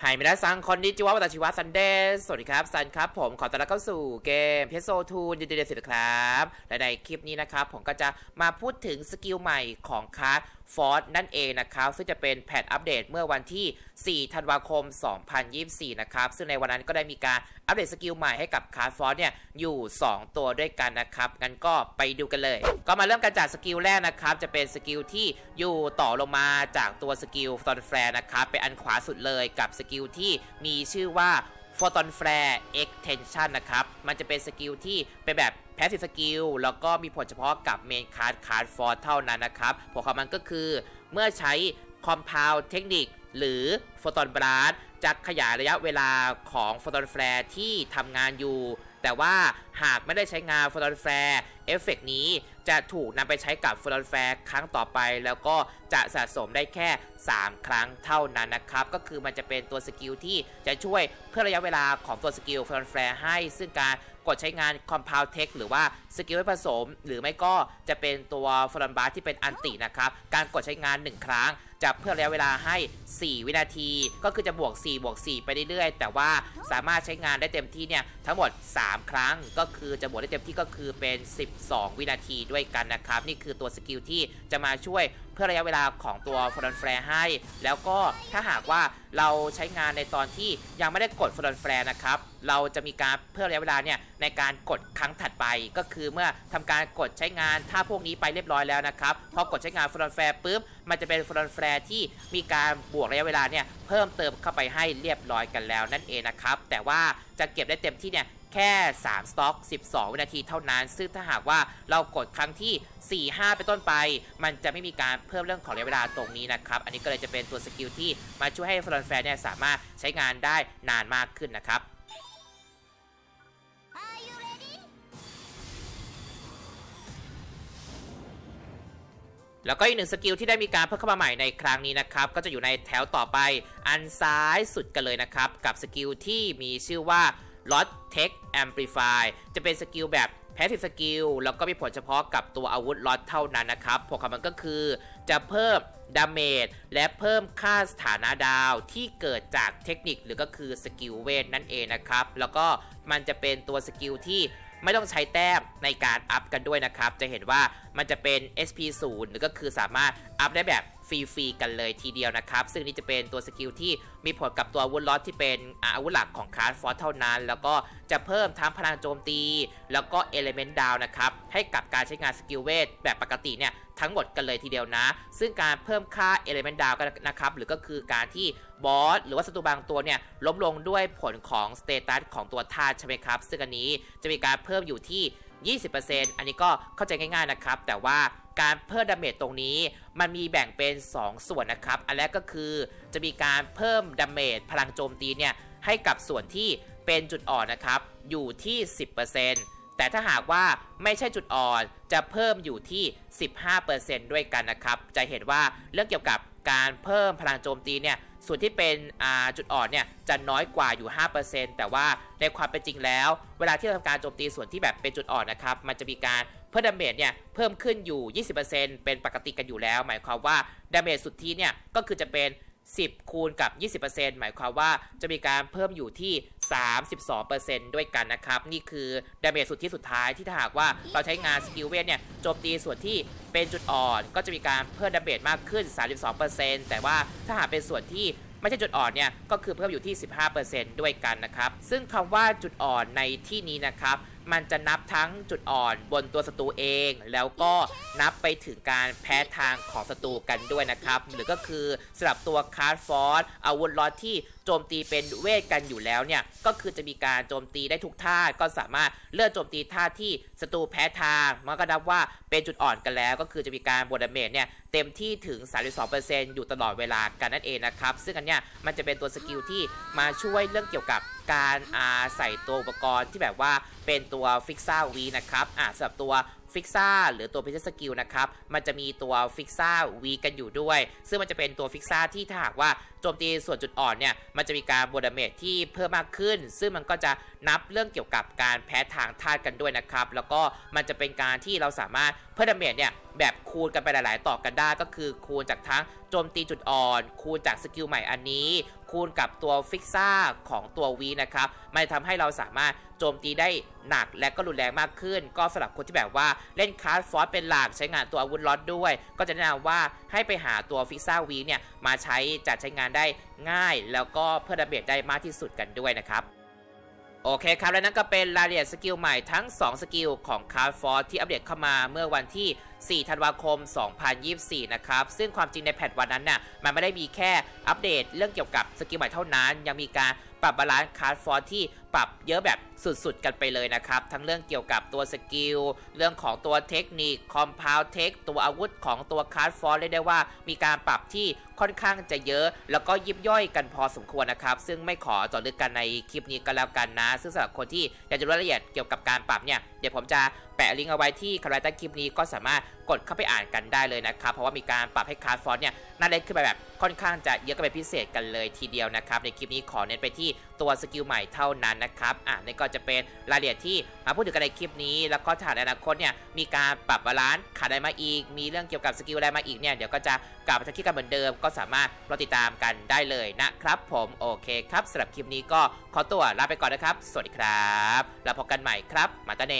ไฮมินาซังคอนนิจิวะวัตชิวะซันเดย์สวัสดีครับ ซันครับผมขอต้อนรับเข้าสู่เกมเพโซทูนยินดีเดสิครับและในคลิปนี้นะครับ ผมก็จะมาพูดถึงสกิลใหม่ของคาร์ดฟอร์ดนั่นเองนะครับ ซึ่งจะเป็นแพทอัปเดตเมื่อวันที่ 4 ธันวาคม 2024 นะครับ ซึ่งในวันนั้นก็ได้มีการ อัปเดตสกิลใหม่ให้กับคาร์ฟอร์เนี่ยอยู่ 2 ตัวด้วยกันนะครับงั้นก็ไปดูกันเลย ก็มาเริ่มกันจากสกิลแรกนะครับจะเป็นสกิลที่อยู่ต่อลงมาจากตัวสกิลฟอนแฟร์นะครับเป็นอันขวาสุดเลยกับสกิลที่มีชื่อว่า Photon Flare Extension นะครับ มันจะเป็นสกิลที่เป็นแบบ Passive Skill แล้วก็มีผลเฉพาะกับ Main Card Card For เท่านั้นนะครับผลของมันก็คือเมื่อใช้ Compound Technique หรือ Photon Blast จะขยายระยะเวลาของ Photon Flare ที่ทำงานอยู่ แต่ว่าหากไม่ได้ใช้งาน Photon Flare เอฟเฟกนี้จะถูกนำไปใช้กับ Photon Flare ครั้งต่อไป แล้วก็จะสะสมได้แค่ 3 ครั้งเท่านั้นนะครับ ก็คือมันจะเป็นตัวสกิลที่จะช่วยเพื่อระยะเวลาของตัวสกิล Photon Flare ให้ ซึ่งการกดใช้งาน Compound Tech หรือว่าสกิลผสม หรือไม่ก็จะเป็นตัว Photon Blast ที่เป็นอันตินะครับ การกดใช้งาน 1 ครั้ง จะเพื่อระยะเวลาให้ 4 วินาที ก็คือจะบวก 4 บวก 4 ไปเรื่อยๆ แต่ว่าสามารถใช้งานได้เต็มที่เนี่ยทั้งหมด 3 ครั้ง ก็คือจะบวกได้เต็มที่ก็คือเป็น 12 วินาทีด้วยกันนะครับ นี่คือตัวสกิลที่จะมาช่วยเพื่อระยะเวลาของตัวฟอนแฟร์ให้ แล้วก็ถ้าหากว่าเราใช้งานในตอนที่ยังไม่ได้กดฟอนแฟร์นะครับเราจะมีการเพิ่มระยะเวลาเนี่ยในการกดครั้งถัดไป ก็คือเมื่อทำการกดใช้งานถ้าพวกนี้ไปเรียบร้อยแล้วนะครับพอกดใช้งานฟอนแฟร์ปุ๊บ มันจะเป็นฟอนแฟร์ที่มีการบวกระยะเวลาเนี่ยเพิ่มเติมเข้าไปให้เรียบร้อยกันแล้วนั่นเองนะครับ แต่ว่าจะเก็บได้เต็มที่เนี่ยแค่ 3 สต็อก 12 วินาทีเท่านั้น ซึ่งถ้าหากว่าเรากดครั้งที่ 4 5เป็นต้นไป มันจะไม่มีการเพิ่มเรื่องของระยะเวลาตรงนี้นะครับ อันนี้ก็เลยจะเป็นตัวสกิลที่มาช่วยให้ฟรอนแฟร์เนี่ยสามารถใช้งานได้นานมากขึ้นนะครับ แล้วก็อีกหนึ่งสกิลที่ได้มีการเพิ่มเข้ามาใหม่ในครั้งนี้นะครับ ก็จะอยู่ในแถวต่อไปอันซ้ายสุดกันเลยนะครับ กับสกิลที่มีชื่อว่า Lot Tech Amplify จะเป็นสกิลแบบ Passive Skill แล้วก็มีผลเฉพาะกับตัวอาวุธล็อตเท่านั้นนะครับผลของมันก็คือ จะเพิ่มดาเมจและเพิ่มค่าสถานะดาวที่เกิดจากเทคนิคหรือก็คือสกิลเวทนั่นเองนะครับ แล้วก็มันจะเป็นตัวสกิลที่ ไม่ต้องใช้แต้มในการอัพกันด้วยนะครับ จะเห็นว่ามันจะเป็น SP 0 หรือก็คือสามารถอัพได้แบบ ฟรีๆกันเลยทีเดียวนะครับ ซึ่งนี่จะเป็นตัวสกิลที่มีผลกับตัวอาวุธล็อตที่เป็นอาวุธหลักของคาร์ดฟอร์เท่านั้น แล้วก็จะเพิ่มทั้งพลังโจมตี แล้วก็เอลิเมนต์ดาวนะครับ ให้กับการใช้งานสกิลเวทแบบปกติเนี่ยทั้งหมดกันเลยทีเดียวนะ ซึ่งการเพิ่มค่า Element Down กันนะครับ หรือก็คือการที่บอสหรือว่าศัตรูบางตัวเนี่ยล้มลงด้วยผลของสเตตัสของตัวธาตุใช่ไหมครับ ซึ่งอันนี้จะมีการเพิ่มอยู่ที่ 20%อันนี้ก็เข้าใจง่ายๆนะครับ แต่ว่า การเพิ่มดาเมจตรงนี้ มันมีแบ่งเป็น 2 ส่วนนะครับ อันแรกก็คือจะมีการเพิ่มดาเมจพลังโจมตีเนี่ยให้กับส่วนที่เป็นจุดอ่อนนะครับ อยู่ที่ 10%แต่ถ้าหากว่าไม่ใช่จุดอ่อนจะเพิ่มอยู่ที่ 15%ด้วยกันนะครับ จะเห็นว่าเรื่องเกี่ยวกับการเพิ่มพลังโจมตีเนี่ยส่วนที่เป็นจุดอ่อนเนี่ยจะน้อยกว่าอยู่ 5%แต่ว่าในความเป็นจริงแล้ว เวลาที่เราทำการโจมตีส่วนที่แบบเป็นจุดอ่อนนะครับ มันจะมีการ เพิ่มดาเมจเนี่ยเพิ่มขึ้นอยู่ 20%เป็นปกติกันอยู่แล้ว หมายความว่าดาเมจสุดที่เนี่ยก็คือจะเป็น 10 คูณกับ 20%หมายความว่าจะมีการเพิ่มอยู่ที่ 32%ด้วยกันนะครับ นี่คือดาเมจสุดที่สุดท้ายที่ถ้าหากว่าเราใช้งานสกิลเวทเนี่ยโจมตีส่วนที่เป็นจุดอ่อน ก็จะมีการเพิ่มดาเมจมากขึ้น 32%แต่ว่าถ้าหากเป็นส่วนที่ไม่ใช่จุดอ่อนเนี่ยก็คือเพิ่มอยู่ที่ 15%ด้วยกันนะครับ ซึ่งคำว่าจุดอ่อนในที่นี้นะครับ มันจะนับทั้งจุดอ่อนบนตัวศัตรูเอง แล้วก็นับไปถึงการแพ้ทางของศัตรูกันด้วยนะครับ หรือก็คือสำหรับตัวคาร์ดฟอร์สอาวุธล็อตที่โจมตีเป็นเวทกันอยู่แล้วเนี่ย ก็คือจะมีการโจมตีได้ทุกท่าก็สามารถเลือกโจมตีท่าที่ศัตรูแพ้ทางมันก็นับว่าเป็นจุดอ่อนกันแล้ว ก็คือจะมีการบวกดาเมจเนี่ยเต็มที่ถึง 32%อยู่ตลอดเวลากันนั่นเองนะครับ ซึ่งอันเนี้ยมันจะเป็นตัวสกิลที่มาช่วยเรื่องเกี่ยวกับ การอาใส่ตัวอุปกรณ์ที่แบบว่าเป็นตัวฟิกซ่าวีนะครับอ่าสำหรับตัวฟิกซ่าหรือตัวพิเศษสกิลนะครับ มันจะมีตัวฟิกซ่าวีกันอยู่ด้วย ซึ่งมันจะเป็นตัวฟิกซ่าที่ถ้าหากว่าโจมตีส่วนจุดอ่อนเนี่ย มันจะมีการบวดาเมจที่เพิ่มมากขึ้น ซึ่งมันก็จะนับเรื่องเกี่ยวกับการแพ้ทางธาตุกันด้วยนะครับ แล้วก็มันจะเป็นการที่เราสามารถเพิ่มดาเมจเนี่ยแบบคูณกันไปหลาย ๆ ต่อกันได้ ก็คือคูณจากทั้งโจมตีจุดอ่อน คูณจากสกิลใหม่อันนี้ คูณกับตัวฟิกซ่าของตัววีนะครับ มันจะทำให้เราสามารถโจมตีได้หนักและก็รุนแรงมากขึ้น ก็สำหรับคนที่แบบว่าเล่นคาร์ดฟอสเป็นหลักใช้งานตัวอาวุธล็อตด้วย ก็จะแนะนำว่าให้ไปหาตัวฟิกซ่าวีเนี่ยมาใช้จัดใช้งานได้ง่าย แล้วก็เพื่อดาเมจได้มากที่สุดกันด้วยนะครับโอเคครับ และนั่นก็เป็นรายละเอียดสกิลใหม่ทั้ง 2 สกิลของคาร์ฟอร์ที่อัปเดตเข้ามาเมื่อวันที่ 4 ธันวาคม 2024 นะครับ ซึ่งความจริงในแพทวันนั้นน่ะ มันไม่ได้มีแค่อัปเดตเรื่องเกี่ยวกับสกิลใหม่เท่านั้น ยังมีการปรับบาลานซ์คาร์ดฟอร์ที่ปรับเยอะแบบสุดๆ กันไปเลยนะครับ ทั้งเรื่องเกี่ยวกับตัวสกิล เรื่องของตัวเทคนิคคอมพาวเทคตัวอาวุธของตัวคาร์ดฟอร์เรียกได้ว่า มีการปรับที่ค่อนข้างจะเยอะ แล้วก็ยิบย่อยกันพอสมควรนะครับ ซึ่งไม่ขอเจาะลึกกันในคลิปนี้ก็แล้วกันนะ ซึ่งสำหรับคนที่อยากจะรู้รายละเอียดเกี่ยวกับการปรับเนี่ยเดี๋ยวผมจะ แปะลิงก์เอาไว้ที่คำรายใต้คลิปนี้ก็สามารถกดเข้าไปอ่านกันได้เลยนะครับ เพราะว่ามีการปรับให้คาร์ฟอร์เนี่ยน่าเล่นขึ้นไปแบบค่อนข้างจะเยอะกันเป็นพิเศษกันเลยทีเดียวนะครับ ในคลิปนี้ขอเน้นไปที่ตัวสกิลใหม่เท่านั้นนะครับ อ่านี่ก็จะเป็นรายละเอียดที่มาพูดถึงกันในคลิปนี้ แล้วก็ถ้านอนาคตเนี่ยมีการปรับบาลานซ์ขาดอะไรมาอีก มีเรื่องเกี่ยวกับสกิลอะไรมาอีกเนี่ยเดี๋ยวก็จะกลับมาทักคิดกันเหมือนเดิม ก็สามารถรอติดตามกันได้เลยนะครับผมโอเคครับสำหรับคลิปนี้ก็ขอตัวลาไปก่อนนะครับ สวัสดีครับ แล้วพบกันใหม่ครับ มาตาเน